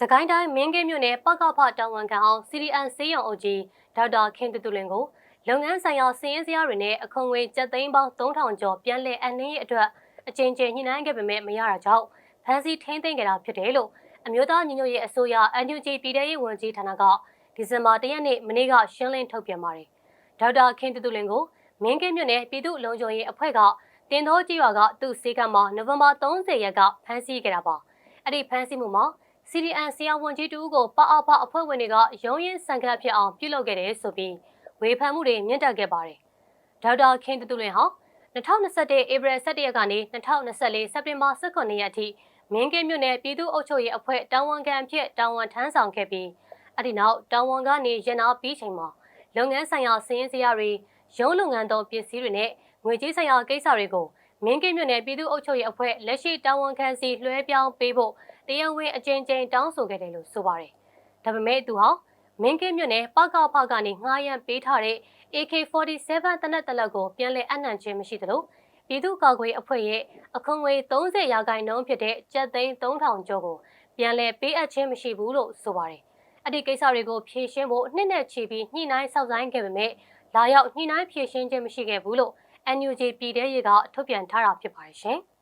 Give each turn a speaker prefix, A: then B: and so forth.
A: စကိုင်းတိုင်းမင်းကင်းမြို့နယ်ပကဖတောင်ဝန်ခံအောင် CDN စေးရုံအုပ်ကြီးဒေါက်တာခင်တူတူလင်ကိုလုပ်ငန်းဆိုင်ရာစီးရင်စရာတွေနဲ့အခွန်ငွေကျပ်သိန်းပေါင်း3000ကျော်ပြန်လည်အနှင်းရဲ့အတွက်အကြင်ကျင်ညှိနှိုင်းခဲ့ပေမဲ့မရတာကြောင့်ဖမ်းဆီးထိန်းသိမ်းကြတာဖြစ်တယ်လို့အမျိုးသားညီညွတ်ရေးအစိုးရ NUG ပြည်ထရေးဝန်ကြီးဌာနကဒီဇင်ဘာ၁ရက်နေ့မနေ့ကရှင်းလင်းထုတ်ပြန်ပါတယ်။ဒေါက်တာခင်တူတူလင်ကိုမင်းကင်းမြို့နယ်ပြည်သူ့လုံခြုံရေးအဖွဲ့ကတင်သောကြီးရွာကသူ့စေကမှာနိုဝင်ဘာ30ရက်ကဖမ်းဆီးခဲ့တာပါ။အဲ့ဒီဖမ်းဆီးမှုမှာ CDN ဆရာဝန်ကြီးတူကိုပအဖအဖွဲ့ဝင်တွေကရုံးရင်ဆန်ခတ်ဖြစ်အောင်ပြုလုပ်ခဲ့တယ်ဆိုပြီးဝေဖန်မှုတွေမြင့်တက်ခဲ့ပါတယ်။ဒေါက်တာခင်တူတူလင်ဟာ2021ဧပြီ17ရက်ကနေ2024စက်တင်ဘာ18ရက်အထိမင်းကင်းမြို့နယ်ပြည်သူ့အုပ်ချုပ်ရေးအဖွဲ့တာဝန်ခံဖြစ်တာဝန်ထမ်းဆောင်ခဲ့ပြီးအဲ့ဒီနောက်တာဝန်ကနေရနာပြီးချိန်မှာလုပ်ငန်းဆိုင်ရာစည်ရင်းစရာတွေရုံးလုပ်ငန်းသောပစ္စည်းတွေနဲ့ငွေကြေးဆိုင်ရာကိစ္စတွေကိုမင်းကင်းမြို့နယ်ပြည်သူ့အုပ်ချုပ်ရေးအဖွဲ့လက်ရှိတာဝန်ခံစီလွှဲပြောင်းပေးဖို့ တရားဝင်အကြိမ်ကြိမ်တောင်းဆိုခဲ့တယ်လို့ဆိုပါတယ်။ဒါပေမဲ့သူဟာမင်းကင်းမြို့နယ်ပကဖကနေငှားရမ်းပေးထားတဲ့ AK47 တနက်တလက်ကိုပြန်လည်အနှံ့ခြင်းမရှိသလိုပြည်သူ့ကာကွယ်အဖွဲ့ရဲ့အခွန်ငွေ30ရာခိုင်နှုန်းဖြစ်တဲ့ကျပ်သိန်း3000ကျော်ကိုပြန်လည်ပေးအပ်ခြင်းမရှိဘူးလို့ဆိုပါတယ်။အဲ့ဒီကိစ္စတွေကိုဖြေရှင်းဖို့နှစ်နဲ့ချီပြီးညှိနှိုင်းစောင့်ဆိုင်းခဲ့ပေမဲ့လာရောက်ညှိနှိုင်းဖြေရှင်းခြင်းမရှိခဲ့ဘူးလို့ NUG ပြည်ထရေးကထုတ်ပြန်ထားတာဖြစ်ပါတယ်ရှင်။